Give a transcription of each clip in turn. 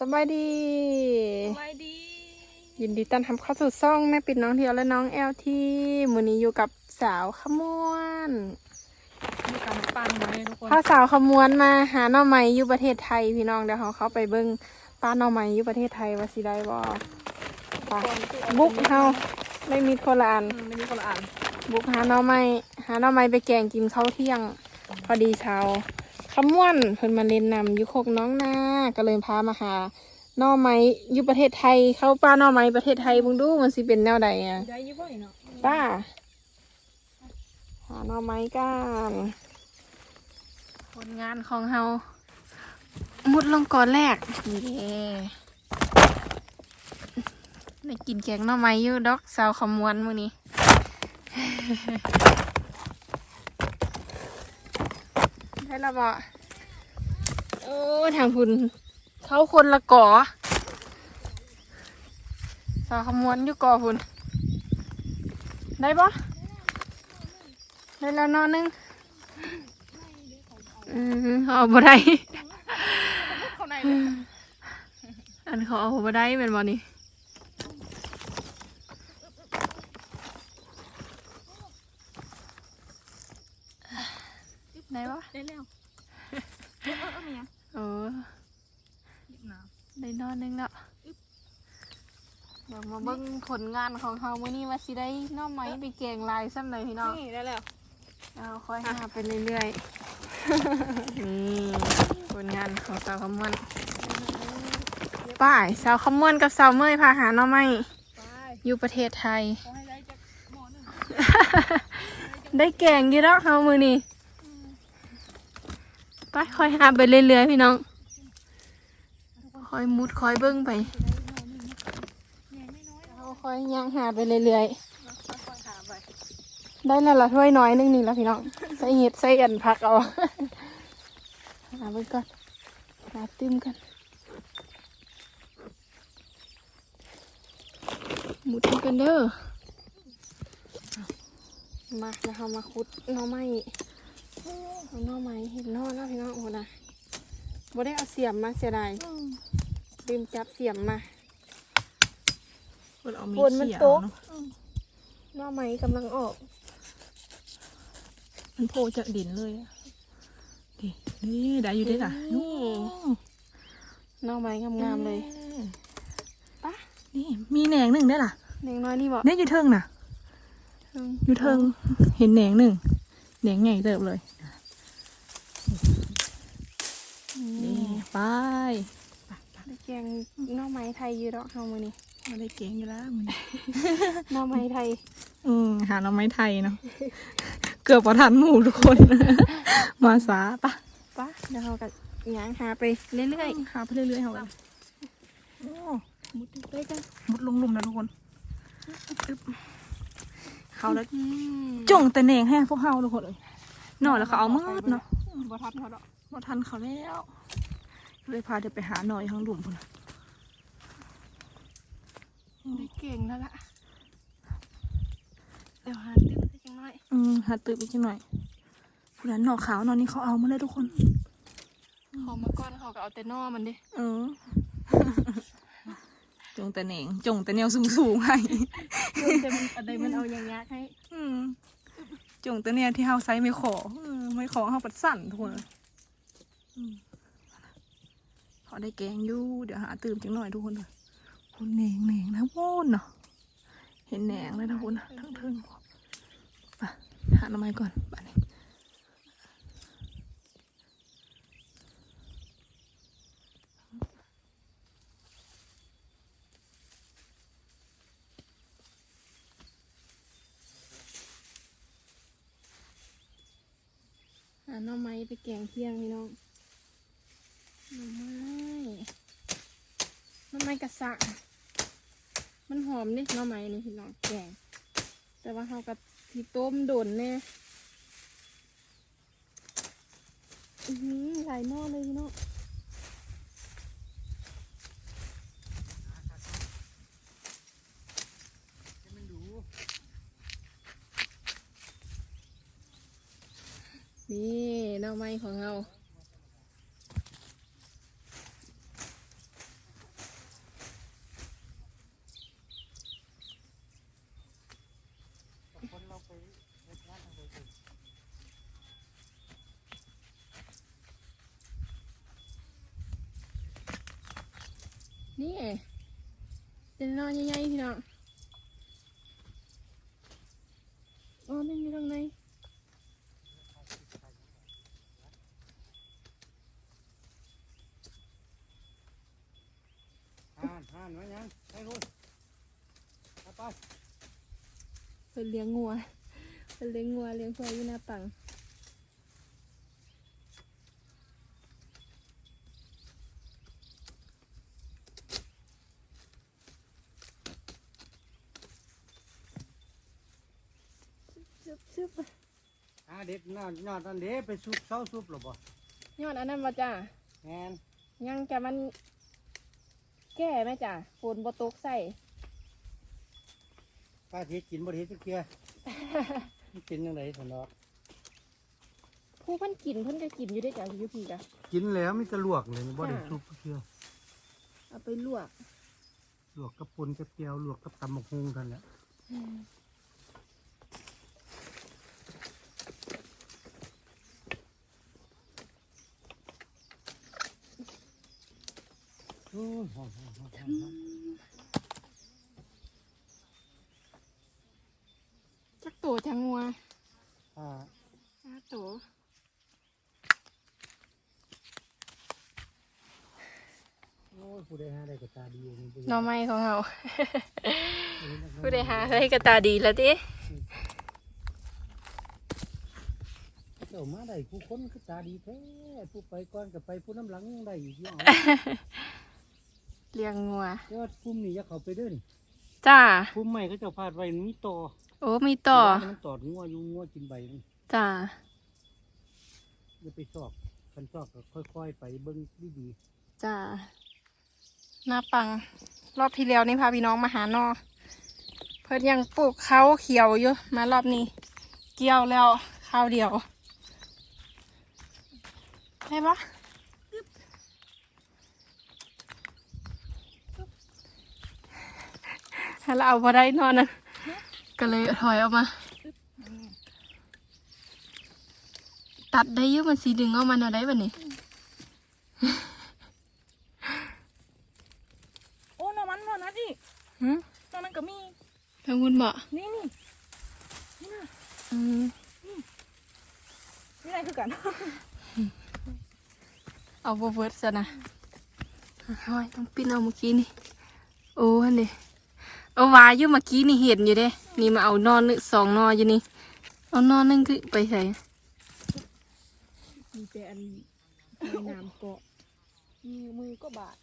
สบายดีสวัสดี ยินดีต้อนรับเข้าสู่ซ่องแม่ปิดน้องเที่ยวและน้องแอลทีมือนี้อยู่กับสาวขมวนมีการปันมาเลยทุกคนถ้าสาวขมวนมาหาหน่อไม้อยู่ประเทศไทยพี่น้องเดี๋ยวเขาเข้าไปเบิ้งป้าหน่อไม้อยู่ประเทศไทยว่าสิได้บ่ไปบุกเฮาไม่มีคนละอันอืมไม่มีคนละอ่านบุกหาหน่อไม้หาหน่อไม้ไปแกงกินข้าวเที่ยง พอดีเช้า ขมวนเพิ่นมาเล่นนำอยู่โคกน้องนาก็เลยพามาหาหน่อไม้อยู่ประเทศไทย เข้าป้าหน่อไม้ประเทศไทยเบิ่งดูมันสิเป็นแนวใดอะได้อยี่บ่อยเนาะป้าหาหน่อไม้กันผลงานของเฮามุดลงก่อนแรกนี่เด้ได้กินแกงหน่อไม้อยู่ดอกสาวขมวนมื้อนี้ ได้และบ่โอ้ทางคุณเขาคนละก่อสาวขมวนอยู่ก่อคุณได้ปะได้แล้วนอนหนึงอืมเอาบ่ได้เข้าในเลยอันเขาเอาบ่ได้เป็นบ่นี่ได้ปะ ได้แล้วเออเออเมีย เออ หยิบน้ ได้นอนหนึงแล้วเดี๋ยวมาเบิ่ง ผลงานของเขามื้อนี้ว่าสิได้หน้อไม้ไปแกงลายซ้ำเลยพี่น้องำนี่ได้แล้วเอาค่อยหาไปเรื่อยๆ นี่ผลงานของสาวขมวนป้ายสาวขมวนกับสาวเมยพาหาหน้อไม้ไปอยู่ประเทศไทยขอให้ได้จากหมอหนึ่งได้แกงอยี่แล้วเฮามือนี่ไปค่อยหาไปเรื่อยๆพี่น้องคอยมุดคอยเบิ้งไปแม่ไม่ อย่างหาไปเรื่อยๆ ได้แล้วละถ้วยน้อยนึงนี่แล้วพี่น้อง ใส่เห็ดใส่อันผักเอาหาไปก่อนหาตื้มกันหมุดกันเด้อ มาแล้วเรามาคุดน่อไม้เอาน่อไม้เห็นน่อแล้วพี่น้องโอ้นะบ่ได้เอาเสียมมาเสียดายลืมจับเสียมมา นเอามีฝนมันเขี่ยตกเนาะหน่อไม้กำลังออก มันโผล่จากดินเลยอะนี่นี่ได้อยู่ได้ล่ะนี่หน่อไม้งามๆเลย ปะ นี่มีแหนงหนึ่งได้ล่ะเล็กน้อยนี่บอก เนี่ยอยู่เทิงน่ะเทิงอยู่เทิงเห็นแหนงหนึ่งแหนงใหญ่เติบเลย นี่นี่ไปได้แกงหน่อไม้ไทยอยู่ดอกเฮามื้อนี้ มาได้เก่งอยู่แล้วมันหน่อไม้ไทย อืมหาเราไม้ไทยเนาะ เกือบพอทันหมูทุกคน มาสาปะปะเดี๋ยวเราก็ย่างหาไปเรื่อยหาไปเรื่อยๆเขากันโอ้ๆมุดไปกันมุดลงหลุมนะทุกคนอึ๊บเขาแล้วอืมจงแต่แหนงให้พวกเฮาทุกคนเลยหน่อยแล้วเขาเอามืดเนาะบ่ทันเขาดอกมาทันเขาแล้วเลยพาเดี๋ยวไปหาหน่อยข้างหลุมพุ่นน่ะ ได้เก่งแล้วล่ะ เดี๋ยวหาตื้มไปจังหน่อย อืมหาตื่นอีกหน่อยผู้นั้นหน่อขาวหน่อนี้เขาเอามาเลยทุกคนเขามาก้อนเขาก็เอาแต่หน่อมันดิ เออ จงแต่แหนงจงแต่แนวสูงๆให้เดี๋ยวจะมันอะไรมันเอาอย่างเงี้ยให้อืมจงแต่เนี่ยที่เฮาไซไม่ขอเออไม่ขอเฮาปัดสั่นทุกคนอืมขอได้แกงอยู่ เดี๋ยวหาตื่มจังหน่อยทุกคนเลย คุณแหนงแหนงนะโว้นเนาะเห็นแหนงเลยนะคุณนะทั้งเทิงไปหาหน่อไม้ก่อนไปเลยหาหน่อไม้ไปแกงเที่ยงพี่น้องหน่อไม้หน่อ ไม้กระสักมันหอมนี่น่อไม้นี่พี่น้องแกง แต่ว่าเขากับที่ต้มโดนแน่อือหือหลายหม้อเลยพี่น้องนี่น่องไม้ของเรา นี่เป็นนอนใหญ่ๆพี่น้องอ๋อมันอยู่ตรงไหน ห่านห่านไว้ยังไปนู่นไปไป เป็นเลี้ยงงัวเป็นเลี้ยงงัวเลี้ยงควายอยู่หน้าปังซึบซึบหาเด็ดนอดนอดนั่นเด็ไปซุปเสาซุปหรอบ่ยอดอันนั้นมาจ้าแงนยังจะมันแก้ไหมจ้ะฝนบตกใส่ ป้าเทกินบ่เทสักเกียมันกินยังไงสันดอกผู้เพิ่นกินเพิ่นก็กินอยู่ได้จ้ะอยู่พี่จ้ะกินแล้วมีแต่ลวกเลยบ่ได้จ้ะซุปสักเกียเอาไปลวกลวกกับปนกับแก้วลวกกับตำบักฮุงเท่านนแหละโอ้ยหอมหอมหอม หอมหอมจักโตจังงัวอ่าจ้าโตโอ้ยผู้ใดหาได้ก็ตาดีนี่ผู้หน่อไม้ของเราผู้ผู้ใดหาได้ก็ตาดีแล้วติเจ้ามาได้ผู้คนคือตาดีแท้ผู้ไปก่อนก็ไปผู้น้ำหลังยังได้อีกอยู่เอาเลี้ยงงัวแต่ว่าปุ่มนี่อย่าเข้าไปเด้อนี่จ้าปุ่มใหม่เขาเจ้าพาดไว้มีต่อ โอ้มีต่อมันตอดงัวอยู่งัวกินใบมันจ้าอย่าไปชอบคันชอบก็ค่อยๆไปเบิ่งดีจ้าหน้าปัง รอบที่แล้วนี่พาพี่น้องมาหานอเพิ่นยังปลูกเขาเขียวอยู่มารอบนี้ เกี่ยวแล้วข้าวเดียวได้ปะให้เราเอาพอได้นอนนั้น ก็เลยถอยออกมา ตัดได้อยุ่มันสีดึงออกมาเอาได้ปะนี่โอ้หนอมันหนอนัดอีกหืมหนอนั้นก็มีทางคุณบอกนี่นี่อืมนี่อะไรคือกันเอาบเวิร์ดซะนะห้อยต้องปิ้นเอาเมื่อกี้นี่ โอ้อันนี้ เอาวาอยู่เมื่อกี้นี่เห็นอยู่เด้ นี่มาเอานอนหนึ่งสองนอนอยู่นี่ เอานอนหนึงคือไปใส่มีแต่อันน้ำเกาะมือมือก็บาด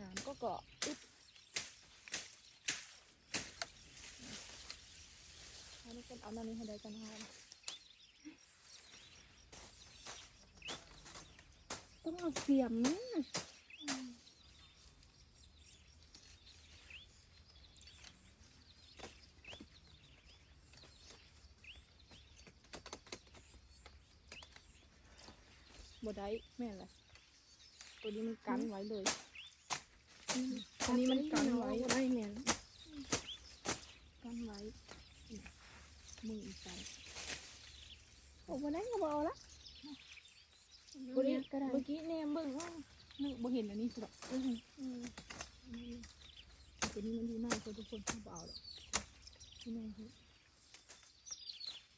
น้ำก็เกาะอึ๊บอันนี้เป็นเอาหน้านี้ให้ได้กันฮะต้องเอาเสียมนะ บ่ได้แม่นเลยตัวนี้มันกันไว้เลยตัวนี้มันกันไว้ได้แม่นกันไว้มืออีกใจโอ้บ่ได้ก็บเอาละเมื่อกี้ก็ได้เมื่อกี้แนมเบิ่งว่านึกบ่เห็นอันนี้สิหรอกอืมอืมตัวนี้มันดีมากคนทุกคนเขาบ่เอาหรอกที่ไหนคือ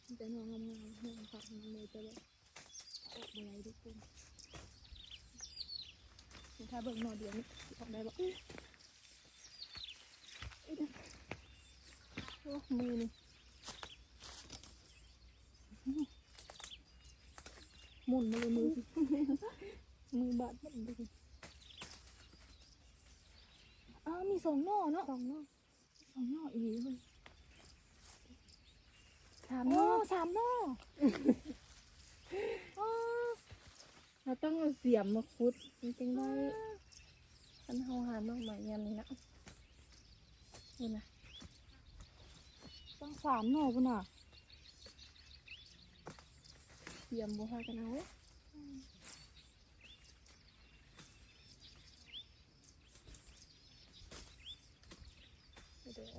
มันจะนอนงามๆนอนฝักนอนเลยจะแบบ ออกบ่ไรทุกคนถ้าเบิ่งหนอเดียวนี่สิออกได้บ่โอ้มือนี่หมุนมาเลยมือมือบาดมันดูอ้าวมีสองหน่อเนาะสองหน่อสองหน่ออีกเลยสามโอ้นอสามหน่ออ้าว เรา ต้องเอาเสียมมาคุดจริงๆได้ฉันเฮาหาน้องใหม่ยันนี่นะนี่นะต้องสามหน่อปุ่นอะเสียมบ่พากันเอาเว้ย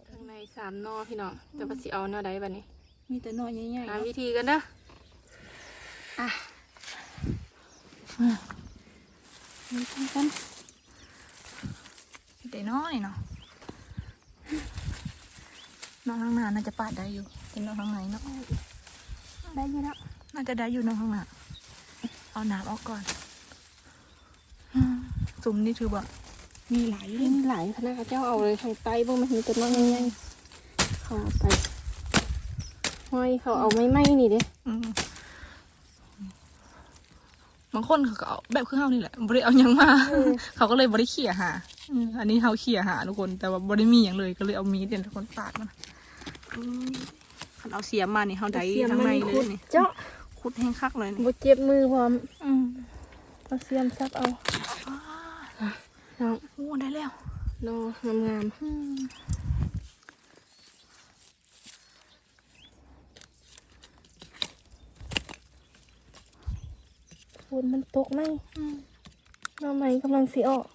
ข้างในสามนอพี่น้องแต่ว่าสิเอาแนวใดบัดนี้ มีแต่หน่อยใหญ่ๆหาเนาะวิธีกันเด้ออะ มีทั้งกันมีแต่น้อยเนาะน้องข้างหน้าน่าจะปาดได้อยู่เป็นน้องข้างในเนาะได้อยินแล้วน่าจะได้อยู่น้องข้างหน้าเอาหนามออกก่อนอืมสุ่มนี่ถือว่ามีหลายอยู่มีเลยหลายคณะเจ้าเอาเลยทางไตบ่มันมีแต่น้องใหญ่ๆเขาเอาไปห้อยเขาเอาไม้ไม้นี่เด้อืม บางคนเขาก็เอาแบบคือเฮานี่แหละบริเอาหยังมา เขาก็เลยบริเขี่ยหาอืมอันนี้เฮาเขี่ยหาทุกคน แต่ว่าบริมีอย่างเลยก็เลยเอามีดเนี่ยทุกคนปาดมันอืมคันเอาเสียมมานี่เฮาได้ทั้งในเลยนี่เจ้าคุดแห้งคักเลยนี่บ่เจ็บมือพร้อมอืมเอาเสียมซับเอาน้องโอ้ได้แล้วโนงามอืม ฝนมันตกไหมหน้าไม้กำลังสิออก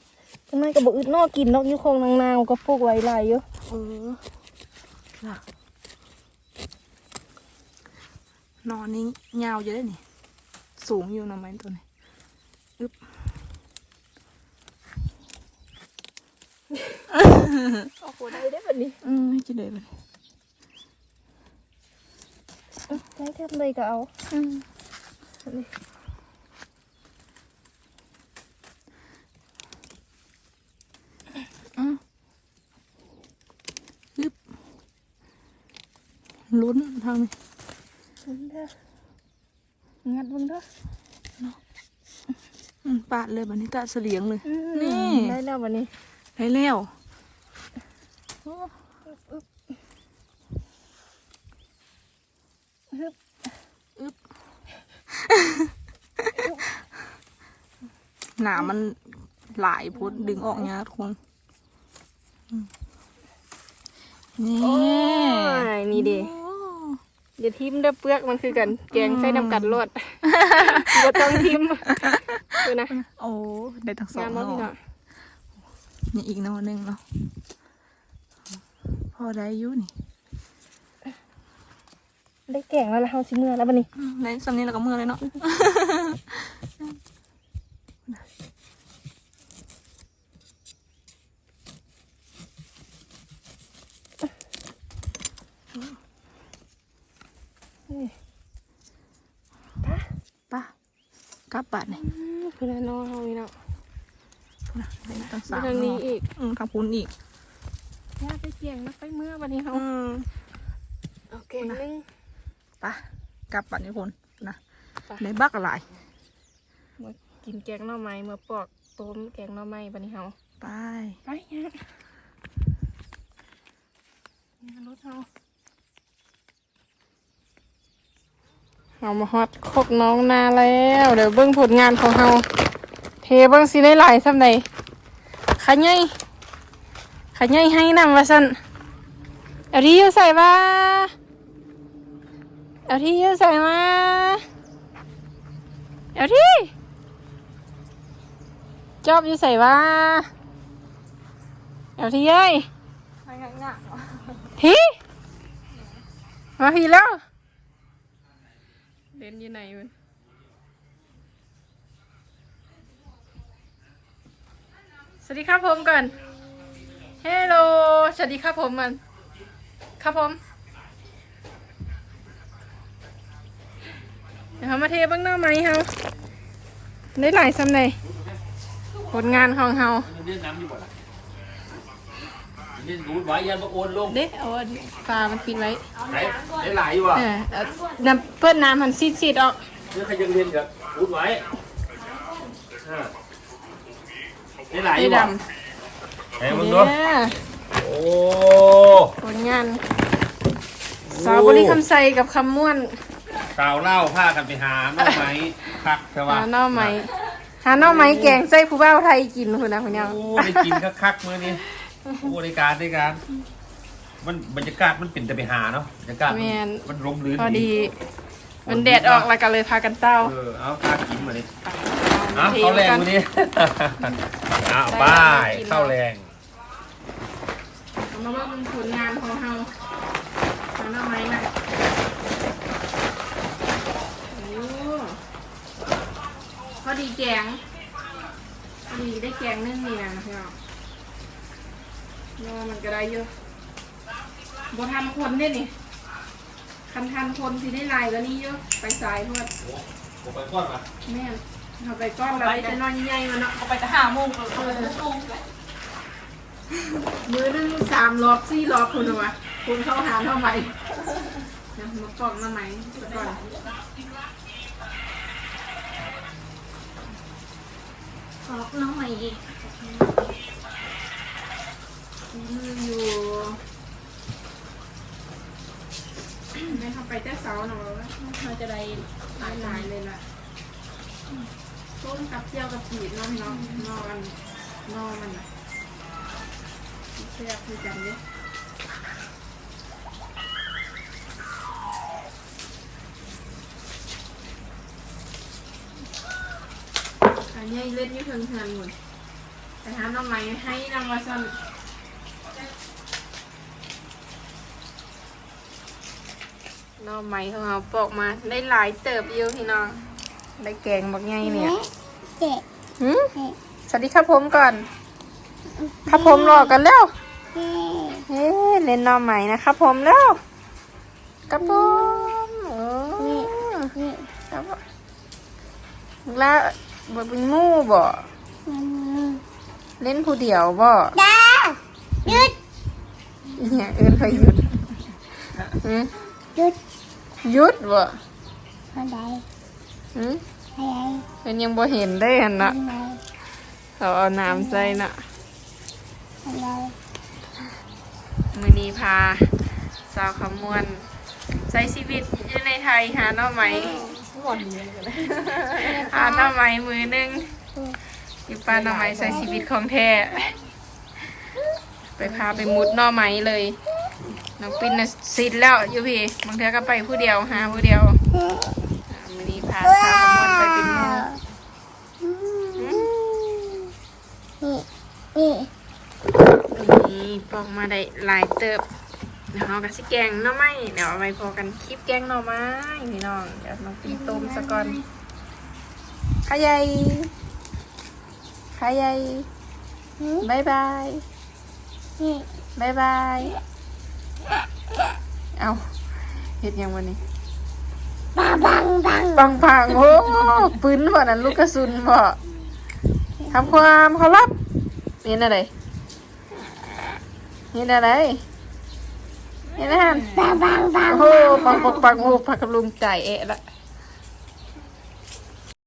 จังไดก็บ่อึดนอกกินนอกอยู่คงนางนาวก็ปลูกไว้หลายอยู่เออน่ะนอนนี่ยาวจะได้นี่ สูงอยู่หนะไม้ตัวนี้อึ๊บออกบ่ได้ได้บัดนี้ อืมจะได้ไปใช้ทำเลยก็เอา อืม อืมอึ๊บ ลุ้นทางนี้เบิ่งเด้องัดเบิ่งเด้ออืมปาดเลยแบบนี้ตาเสลียงเลยนี่ได้แล้วบัดนี้ได้แล้วอึ๊บหนามันหลายพุดดึงออกเนี้ยทุกคนอืมนี่โอ้ยนี่เด้โอ้อย่าทิมเด้อเปลือกมันคือกัน แกงใส่น้ำกัดรดบ่ต้องทิมดูนะโอ้ได้ทั้งสองงามมากเนาพี่น้อะนี่อีกหนอหนึ่งเนาะพอได้อยู่นี่ได้แกงแล้วล่ะเฮาสิเมื่อแล้วบัดนี้อืมในสำนี้เราก็เมื่อเลยเนาะ กลับบ้านนี่คือแน่นอนเฮานี่เนาะนะได้ตั้งมีสามทางนี้เนาะอีกอืมทางพุ้นอีกย่าไปแกงแล้วไปเมื่อบัดนี้เฮาอืมเอาแกงนึงไป่ะกลับบ้านนี่คนนะไปในบักอะไรมากินแกงหน่อไม้เมื่อปอกต้มแกงหน่อไม้บัดนี้เฮาไปไปย่านี่รถเฮา เอามาฮอดคกน้องนาแล้ว เดี๋ยวเบิ่งผลงานของเฮาเทเบิ่งสิได้หลายซ้ำใดขะใหญ่ขะใหญ่ให้นำว่าซั่นเอาที่อยู่ใส่ว่าเอาที่อยู่ใส่มาเอาที่จอบอยู่ใส่ว่าเอาที่เอ้ยที่มาพี่แล้ว เล่นยู่ไหนมันสวัสดีครับผมก่อนเฮลโลสวัสดีครับผมมันครับผมเดี๋ยวเรามาเทบ้างหน้าไหมเฮาได้หลายซ้ำเลยผลงานของเฮา นน้ำอยู่บ่ล่ะเล่นรูดไว้ยันมาโอนลงเด็เอาอันปลามันปิดไว้ไหนได้หลายอยู่อะเออเอาน้ำเปิดน้ำมันซีดซีดๆออกเนื้อขยังเล่นกับรูดไว้อ่าได้หลายอไอ้ยู่ดบ่ำไหนมึงเนี่ดูยโอ้ผลงานสาวบริคำใสกับคำม่วนสาวเล่าพากันไปหาหน่อไม้คักใช่ปะหาหน่อไม้หาหน่อไม้แกงใส่ผู้บ่าวไทยกินคนนะคนนี้โอ้ได้กินคักๆมื้อนี้ โอ้ได้การได้การ มันบรรยากาศมันเป็นแต่ไปหาเนาะบรรยากาศมันมันร่มรื่นพอดี มันแดดออกแล้วก็เลยพากันเต้าเออเอาข้ากินมาดิเอาเอาเข้าแรงกันมื้อนี้ เอาไปได้กินเข้าแรงเอามาว่ามันผลงานของเฮาหาหน่อไม้มาพอดีแกงพอดีได้แกงนึ่งเนี่ยนะพี่น้อง นอมันก็ได้เยอะบ่ทันคนได้นี่ คันทันคนสิได้ลายก็นี่เยอะ ไปสายพวดผมไปก้อนมาแม่นเอาไปก้อนเราไปจะนอนใหญ่ๆมันเนาะเอาไปแต่ห้าโมงเลยเออโมงเลยมือหนึงสามรอบสี่รอบคุณเอาวะคุณเข้าหาเท่าไหร่นะมาปอกมาไหมก่อนปอกน้องใหม่ อีกมืออยู่ไม่เข้าไปแต่เสาหน่อยว่าเราจะได้หลายหลายเลยล่ะต้มกับเจียวกับผีนองน้องนอนนอนมันน่ะแซ่บคือกันเด้อันนี้เล่นยี่เพิงเทินหมดแต่หาน้องใหม่ให้นำมาซ่อน น้องใหม่ของเราปอกมาได้หลายเติบอยู่พี่น้อง ได้แกงบักไงเนี่ยเจ็ดหืมสวัสดีครับผมก่อน ครับผมรอกันแล้วเจ็ดเฮ้เล่นน้องใหม่นะครับผมแล้วครับผมโอ้นี่ครับผมแล้วบ่เป็นหมู่บ่มันเล่นผู้เดียวบ่ดาหยุดเนี่ยเอิ้นเขาหยุดหืม หยุดหยุดบ่อะไรหืมอะไรเพิ่นยังบ่เห็นได้หั่นน่ะอะไรเขาเอาน้ำใส่น่ะอะไรมื้อนี้พาสาวขมวนใช้ชีวิตอยู่ในไทยหาหน้องใหม่หมดเลยเลยหาหน้องใหม่มือหนึงอยู่ป้านหน้องใหม่ใช้ชีวิตของแท้ไปพาไปมุดหน่อไม้เลย น้องปินน่ะสิทธิ์แล้วอยู่พี่บางเทื่อก็ไปผู้เดียวหาผู้เดียวมื้อนี้พาสาวขมวนไปเป็นหมู่นี่นี่นี่ปอกมาได้หลายเติบเดี๋ยวเราก็สิแกงหน่อไม้เดี๋ยวเอาไว้พอกันคลิปแกงหน่อไม้พี่น้องเดี๋ยวน้องปินต้มซะก่อนขยายขยายบายบายนี่บายบาย เอาเฮ็ดยังวันนี้บังบังบังปังปังโอ้ปืนบ่นั่นลูกกระสุนบ่ทำความเคารพเห็นอะไรเห็นอะไรเห็นอะไรบังบังบังโอ้โหปังปังปังโอ้ปังกับลุงจ่ายเอะละ